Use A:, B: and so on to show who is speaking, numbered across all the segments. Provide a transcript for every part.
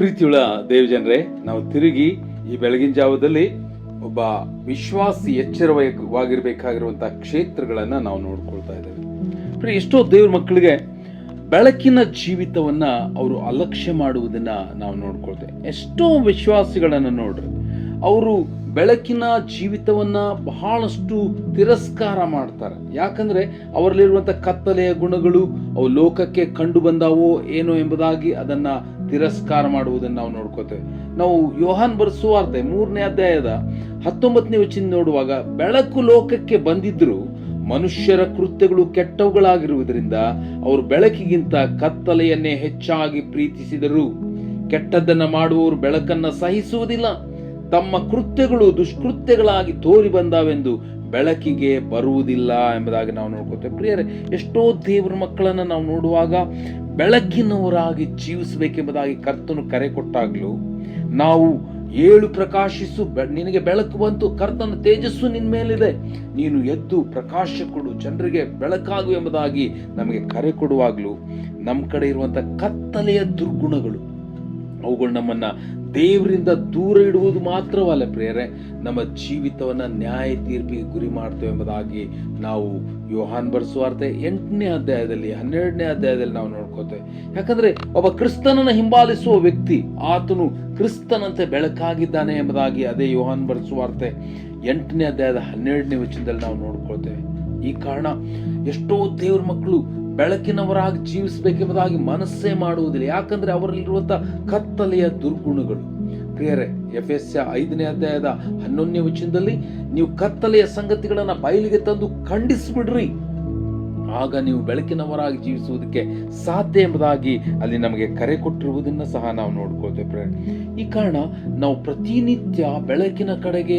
A: ಪ್ರೀತಿಯುಳ್ಳ ದೇವಜನರೇ, ನಾವು ತಿರುಗಿ ಈ ಬೆಳಗಿನ ಜಾವದಲ್ಲಿ ಒಬ್ಬ ವಿಶ್ವಾಸಿ ಎಚ್ಚರವಾಗಿರ್ಬೇಕಾಗಿರುವಂತಹ ಕ್ಷೇತ್ರಗಳನ್ನು ನಾವು ನೋಡ್ಕೊಳ್ತಾ ಇದ್ದೇವೆ. ಎಷ್ಟೋ ದೇವ್ರ ಮಕ್ಕಳಿಗೆ ಬೆಳಕಿನ ಜೀವಿತವನ್ನ ಅವರು ಅಲಕ್ಷ್ಯ ಮಾಡುವುದನ್ನ ನಾವು ನೋಡ್ಕೊಳ್ತೇವೆ. ಎಷ್ಟೋ ವಿಶ್ವಾಸಿಗಳನ್ನು ನೋಡ್ರಿ, ಅವರು ಬೆಳಕಿನ ಜೀವಿತವನ್ನ ಬಹಳಷ್ಟು ತಿರಸ್ಕಾರ ಮಾಡ್ತಾರೆ. ಯಾಕಂದ್ರೆ ಅವರಲ್ಲಿರುವಂಥ ಕತ್ತಲೆಯ ಗುಣಗಳು ಅವು ಲೋಕಕ್ಕೆ ಕಂಡು ಬಂದಾವೋ ಏನೋ ಎಂಬುದಾಗಿ ಅದನ್ನ ತಿರಸ್ಕಾರ ಮಾಡುವುದನ್ನು ನಾವು ನೋಡ್ಕೋತೇವೆ. ನಾವು ಯೋಹಾನ್ ಬರೆಸುವಾರ್ತೆ ಮೂರನೇ ಅಧ್ಯಾಯದ ಹತ್ತೊಂಬತ್ತನೇ ವಚನ ನೋಡುವಾಗ, ಬೆಳಕು ಲೋಕಕ್ಕೆ ಬಂದಿದ್ರು ಮನುಷ್ಯರ ಕೃತ್ಯಗಳು ಕೆಟ್ಟವುಗಳಾಗಿರುವುದರಿಂದ ಅವರು ಬೆಳಕಿಗಿಂತ ಕತ್ತಲೆಯನ್ನೇ ಹೆಚ್ಚಾಗಿ ಪ್ರೀತಿಸಿದರು. ಕೆಟ್ಟದ್ದನ್ನು ಮಾಡುವವರು ಬೆಳಕನ್ನ ಸಹಿಸುವುದಿಲ್ಲ. ತಮ್ಮ ಕೃತ್ಯಗಳು ದುಷ್ಕೃತ್ಯಗಳಾಗಿ ತೋರಿ ಬಂದಾವೆಂದು ಬೆಳಕಿಗೆ ಬರುವುದಿಲ್ಲ ಎಂಬುದಾಗಿ ನಾವು ನೋಡ್ಕೋತೇವೆ. ಪ್ರಿಯರೇ, ಎಷ್ಟೋ ದೇವರ ಮಕ್ಕಳನ್ನು ನಾವು ನೋಡುವಾಗ ಬೆಳಕಿನವರಾಗಿ ಜೀವಿಸಬೇಕೆಂಬುದಾಗಿ ಕರ್ತನು ಕರೆ ಕೊಟ್ಟಾಗಲೂ ನಾವು ಏಳು ಪ್ರಕಾಶಿಸು ನಿನಗೆ ಬೆಳಕು ಬಂತು, ಕರ್ತನ ತೇಜಸ್ಸು ನಿನ್ನ ಮೇಲಿದೆ. ನೀನು ಎದ್ದು ಪ್ರಕಾಶ ಕೊಡು, ಜನರಿಗೆ ಬೆಳಕಾಗು ಎಂಬುದಾಗಿ ನಮಗೆ ಕರೆ ಕೊಡುವಾಗಲೂ ನಮ್ಮ ಕಡೆ ಇರುವಂತ ಕತ್ತಲೆಯ ದುರ್ಗುಣಗಳು, ಅವುಗಳು ನಮ್ಮನ್ನ ದೇವರಿಂದ ದೂರ ಇಡುವುದು ಮಾತ್ರವಲ್ಲ ಪ್ರೇರೆ ನಮ್ಮ ಜೀವಿತವನ್ನ ನ್ಯಾಯ ತೀರ್ಪಿಗೆ ಗುರಿ ಮಾಡ್ತೇವೆ ಎಂಬುದಾಗಿ ನಾವು ಯೋಹಾನ್ ಬರ್ಸುವಾರ್ತೆ ಎಂಟನೇ ಅಧ್ಯಾಯದಲ್ಲಿ, ಹನ್ನೆರಡನೇ ಅಧ್ಯಾಯದಲ್ಲಿ ನಾವು ನೋಡ್ಕೋತೇವೆ. ಯಾಕಂದ್ರೆ ಒಬ್ಬ ಕ್ರಿಸ್ತನನ್ನು ಹಿಂಬಾಲಿಸುವ ವ್ಯಕ್ತಿ, ಆತನು ಕ್ರಿಸ್ತನಂತೆ ಬೆಳಕಾಗಿದ್ದಾನೆ ಎಂಬುದಾಗಿ ಅದೇ ಯೋಹಾನ್ ಬರ್ಸುವಾರ್ತೆ ಎಂಟನೇ ಅಧ್ಯಾಯದ ಹನ್ನೆರಡನೇ ವಚನದಲ್ಲಿ ನಾವು ನೋಡ್ಕೊಳ್ತೇವೆ ಈ ಕಾರಣ ಎಷ್ಟೋ ದೇವ್ರ ಮಕ್ಕಳು ಬೆಳಕಿನವರಾಗಿ ಜೀವಿಸಬೇಕೆಂಬುದಾಗಿ ಮನಸ್ಸೇ ಮಾಡುವುದಿಲ್ಲ. ಯಾಕಂದ್ರೆ ಅವರಲ್ಲಿರುವಂಥ ಕತ್ತಲೆಯ ದುರ್ಗುಣಗಳು. ಪ್ರಿಯರೇ ಎಫ್ ಎಸ್ ಐದನೇ ಅಧ್ಯಾಯದ ಹನ್ನೊಂದನೇ ವಚನದಲ್ಲಿ ನೀವು ಕತ್ತಲೆಯ ಸಂಗತಿಗಳನ್ನು ಬಯಲಿಗೆ ತಂದು ಖಂಡಿಸ್ಬಿಡ್ರಿ. ಆಗ ನೀವು ಬೆಳಕಿನವರಾಗಿ ಜೀವಿಸುವುದಕ್ಕೆ ಸಾಧ್ಯ ಎಂಬುದಾಗಿ ಅಲ್ಲಿ ನಮಗೆ ಕರೆ ಕೊಟ್ಟಿರುವುದನ್ನು ಸಹ ನಾವು ನೋಡ್ಕೊಳ್ತೇವೆ ಫ್ರೆಂಡ್ ಈ ಕಾರಣ ನಾವು ಪ್ರತಿನಿತ್ಯ ಬೆಳಕಿನ ಕಡೆಗೆ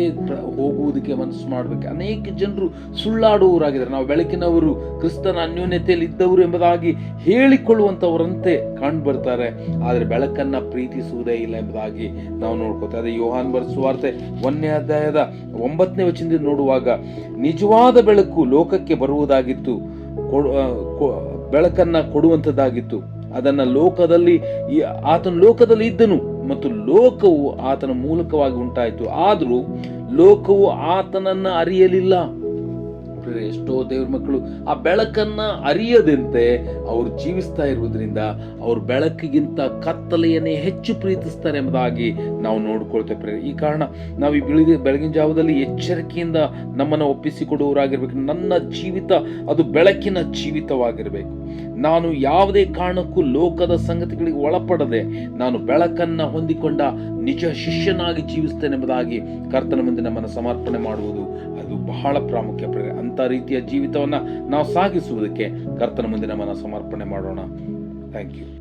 A: ಹೋಗುವುದಕ್ಕೆ ಮನಸ್ಸು ಮಾಡಬೇಕು. ಅನೇಕ ಜನರು ಸುಳ್ಳಾಡುವವರಾಗಿದ್ದಾರೆ. ನಾವು ಬೆಳಕಿನವರು, ಕ್ರಿಸ್ತನ ಅನ್ಯೋನ್ಯತೆಯಲ್ಲಿ ಇದ್ದವರು ಎಂಬುದಾಗಿ ಹೇಳಿಕೊಳ್ಳುವಂಥವರಂತೆ ಕಂಡು ಬರ್ತಾರೆ ಆದರೆ ಬೆಳಕನ್ನು ಪ್ರೀತಿಸುವುದೇ ಇಲ್ಲ ಎಂಬುದಾಗಿ ನಾವು ನೋಡ್ಕೋತೇವೆ ಅದೇ ಯೋಹಾನ್ ಬರೆಸುವಾರ್ತೆ ಒಂದನೇ ಅಧ್ಯಾಯದ ಒಂಬತ್ತನೇ ವಚನದಿಂದ ನೋಡುವಾಗ, ನಿಜವಾದ ಬೆಳಕು ಲೋಕಕ್ಕೆ ಬರುವುದಾಗಿತ್ತು. ಬೆಳಕನ್ನ ಕೊಡುವಂಥದ್ದಾಗಿತ್ತು. ಅದನ್ನ ಲೋಕದಲ್ಲಿ ಆತನ ಲೋಕದಲ್ಲಿ ಇದ್ದನು ಮತ್ತು ಲೋಕವು ಆತನ ಮೂಲಕವಾಗಿ ಉಂಟಾಯಿತು. ಆದರೂ ಲೋಕವು ಆತನನ್ನ ಅರಿಯಲಿಲ್ಲ. ಪ್ರಿಯರೇ, ಎಷ್ಟೋ ದೇವ್ರ ಮಕ್ಕಳು ಆ ಬೆಳಕನ್ನ ಅರಿಯದಂತೆ ಅವರು ಜೀವಿಸ್ತಾ ಇರುವುದರಿಂದ ಅವ್ರ ಬೆಳಕಿಗಿಂತ ಕತ್ತಲೆಯನ್ನೇ ಹೆಚ್ಚು ಪ್ರೀತಿಸ್ತಾರೆ ಎಂಬುದಾಗಿ ನಾವು ನೋಡ್ಕೊಳ್ತೇವೆ ಪ್ರೇರಿ ಈ ಕಾರಣ ನಾವು ಈ ಬೆಳಗ್ಗೆ ಬೆಳಗಿನ ಜಾವದಲ್ಲಿ ಎಚ್ಚರಿಕೆಯಿಂದ ನಮ್ಮನ್ನು ಒಪ್ಪಿಸಿಕೊಡುವವರಾಗಿರ್ಬೇಕು. ನನ್ನ ಜೀವಿತ ಅದು ಬೆಳಕಿನ ಜೀವಿತವಾಗಿರಬೇಕು. ನಾನು ಯಾವುದೇ ಕಾರಣಕ್ಕೂ ಲೋಕದ ಸಂಗತಿಗಳಿಗೆ ಒಳಪಡದೆ ನಾನು ಬೆಳಕನ್ನ ಹೊಂದಿಕೊಂಡ ನಿಜ ಶಿಷ್ಯನಾಗಿ ಜೀವಿಸ್ತೇನೆ ಎಂಬುದಾಗಿ ಕರ್ತನ ಮುಂದೆ ನಮ್ಮನ್ನು ಸಮರ್ಪಣೆ ಮಾಡುವುದು ಅದು ಬಹಳ ಪ್ರಾಮುಖ್ಯ ಪ್ರಿಯರೇ. ಅಂತ ರೀತಿಯ ಜೀವಿತವನ್ನ ನಾವು ಸಾಗಿಸುವುದಕ್ಕೆ ಕರ್ತನ ಮುಂದೆ ನಮ್ಮನ್ನು ಸಮರ್ಪಣೆ ಮಾಡೋಣ ಥ್ಯಾಂಕ್ ಯು